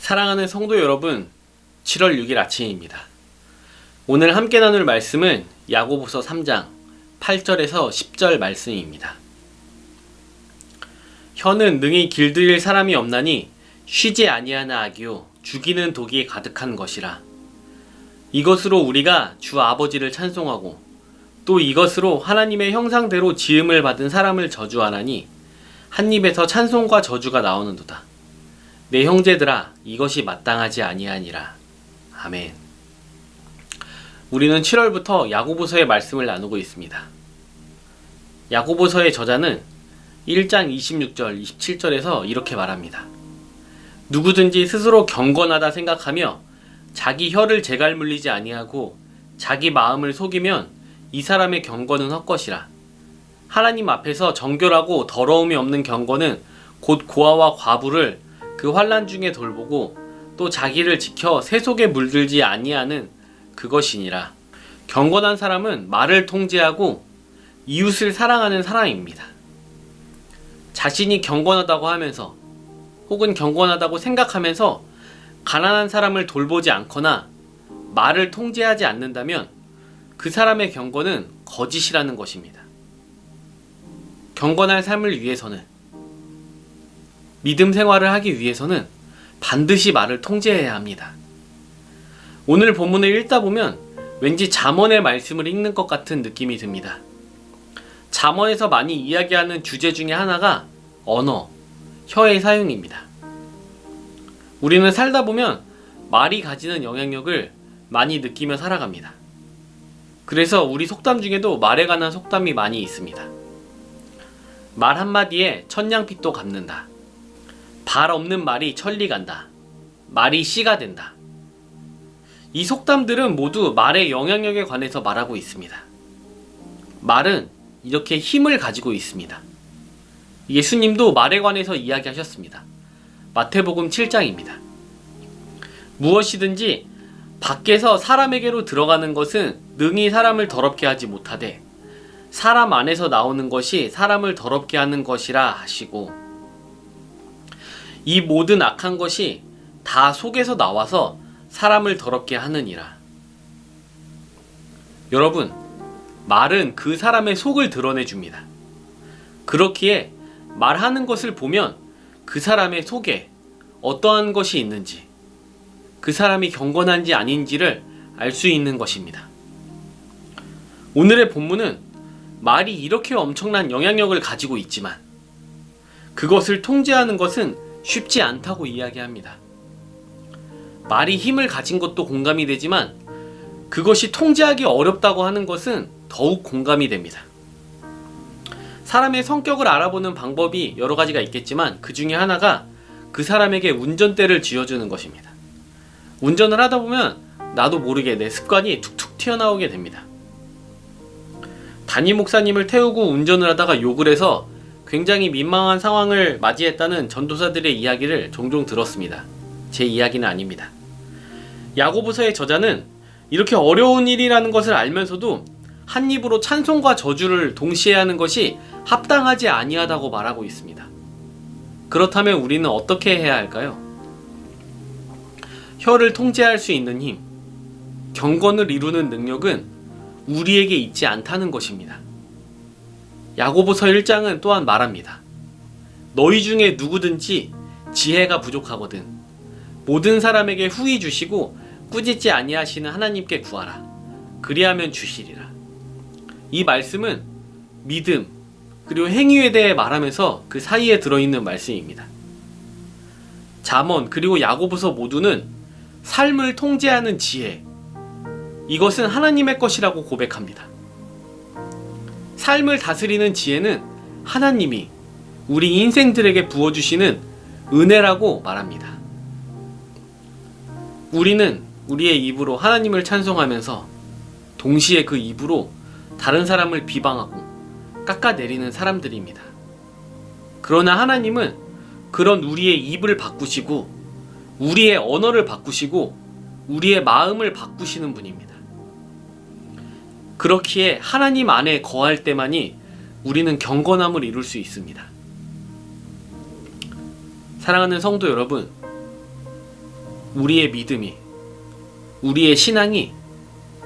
사랑하는 성도 여러분, 7월 6일 아침입니다. 오늘 함께 나눌 말씀은 야고보서 3장 8절에서 10절 말씀입니다. 혀는 능히 길들일 사람이 없나니 쉬지 아니하나 하기요 죽이는 독이 가득한 것이라. 이것으로 우리가 주 아버지를 찬송하고 또 이것으로 하나님의 형상대로 지음을 받은 사람을 저주하나니 한 입에서 찬송과 저주가 나오는도다. 내 형제들아 이것이 마땅하지 아니하니라. 아멘. 우리는 7월부터 야고보서의 말씀을 나누고 있습니다. 야고보서의 저자는 1장 26절, 27절에서 이렇게 말합니다. 누구든지 스스로 경건하다 생각하며 자기 혀를 제갈 물리지 아니하고 자기 마음을 속이면 이 사람의 경건은 헛것이라. 하나님 앞에서 정결하고 더러움이 없는 경건은 곧 고아와 과부를 그 환란 중에 돌보고 또 자기를 지켜 세속에 물들지 아니하는 그것이니라. 경건한 사람은 말을 통제하고 이웃을 사랑하는 사람입니다. 자신이 경건하다고 하면서 혹은 경건하다고 생각하면서 가난한 사람을 돌보지 않거나 말을 통제하지 않는다면 그 사람의 경건은 거짓이라는 것입니다. 경건할 삶을 위해서는 믿음 생활을 하기 위해서는 반드시 말을 통제해야 합니다. 오늘 본문을 읽다 보면 왠지 잠언의 말씀을 읽는 것 같은 느낌이 듭니다. 잠언에서 많이 이야기하는 주제 중에 하나가 언어, 혀의 사용입니다. 우리는 살다 보면 말이 가지는 영향력을 많이 느끼며 살아갑니다. 그래서 우리 속담 중에도 말에 관한 속담이 많이 있습니다. 말 한마디에 천냥빚도 갚는다. 발 없는 말이 천리 간다. 말이 씨가 된다. 이 속담들은 모두 말의 영향력에 관해서 말하고 있습니다. 말은 이렇게 힘을 가지고 있습니다. 예수님도 말에 관해서 이야기하셨습니다. 마태복음 7장입니다. 무엇이든지 밖에서 사람에게로 들어가는 것은 능히 사람을 더럽게 하지 못하되 사람 안에서 나오는 것이 사람을 더럽게 하는 것이라 하시고 이 모든 악한 것이 다 속에서 나와서 사람을 더럽게 하느니라. 여러분, 말은 그 사람의 속을 드러내 줍니다. 그렇기에 말하는 것을 보면 그 사람의 속에 어떠한 것이 있는지, 그 사람이 경건한지 아닌지를 알 수 있는 것입니다. 오늘의 본문은 말이 이렇게 엄청난 영향력을 가지고 있지만 그것을 통제하는 것은 쉽지 않다고 이야기합니다. 말이 힘을 가진 것도 공감이 되지만 그것이 통제하기 어렵다고 하는 것은 더욱 공감이 됩니다. 사람의 성격을 알아보는 방법이 여러 가지가 있겠지만 그 중에 하나가 그 사람에게 운전대를 쥐어주는 것입니다. 운전을 하다 보면 나도 모르게 내 습관이 툭툭 튀어나오게 됩니다. 담임 목사님을 태우고 운전을 하다가 욕을 해서 굉장히 민망한 상황을 맞이했다는 전도사들의 이야기를 종종 들었습니다. 제 이야기는 아닙니다. 야고보서의 저자는 이렇게 어려운 일이라는 것을 알면서도 한 입으로 찬송과 저주를 동시에 하는 것이 합당하지 아니하다고 말하고 있습니다. 그렇다면 우리는 어떻게 해야 할까요? 혀를 통제할 수 있는 힘, 경건을 이루는 능력은 우리에게 있지 않다는 것입니다. 야고보서 1장은 또한 말합니다. 너희 중에 누구든지 지혜가 부족하거든 모든 사람에게 후히 주시고 꾸짖지 아니하시는 하나님께 구하라. 그리하면 주시리라. 이 말씀은 믿음 그리고 행위에 대해 말하면서 그 사이에 들어있는 말씀입니다. 잠언 그리고 야고보서 모두는 삶을 통제하는 지혜 이것은 하나님의 것이라고 고백합니다. 삶을 다스리는 지혜는 하나님이 우리 인생들에게 부어주시는 은혜라고 말합니다. 우리는 우리의 입으로 하나님을 찬송하면서 동시에 그 입으로 다른 사람을 비방하고 깎아내리는 사람들입니다. 그러나 하나님은 그런 우리의 입을 바꾸시고 우리의 언어를 바꾸시고 우리의 마음을 바꾸시는 분입니다. 그렇기에 하나님 안에 거할 때만이 우리는 경건함을 이룰 수 있습니다. 사랑하는 성도 여러분, 우리의 믿음이, 우리의 신앙이,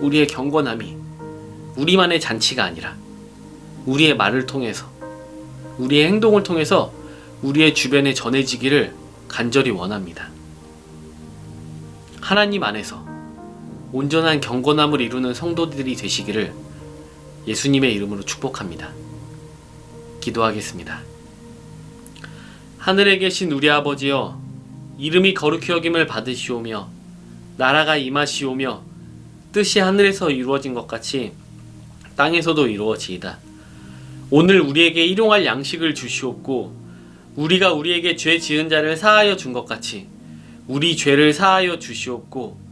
우리의 경건함이 우리만의 잔치가 아니라 우리의 말을 통해서, 우리의 행동을 통해서 우리의 주변에 전해지기를 간절히 원합니다. 하나님 안에서 온전한 경건함을 이루는 성도들이 되시기를 예수님의 이름으로 축복합니다. 기도하겠습니다. 하늘에 계신 우리 아버지여, 이름이 거룩히 여김을 받으시오며, 나라가 임하시오며, 뜻이 하늘에서 이루어진 것 같이 땅에서도 이루어지이다. 오늘 우리에게 일용할 양식을 주시옵고, 우리가 우리에게 죄 지은 자를 사하여 준 것 같이, 우리 죄를 사하여 주시옵고,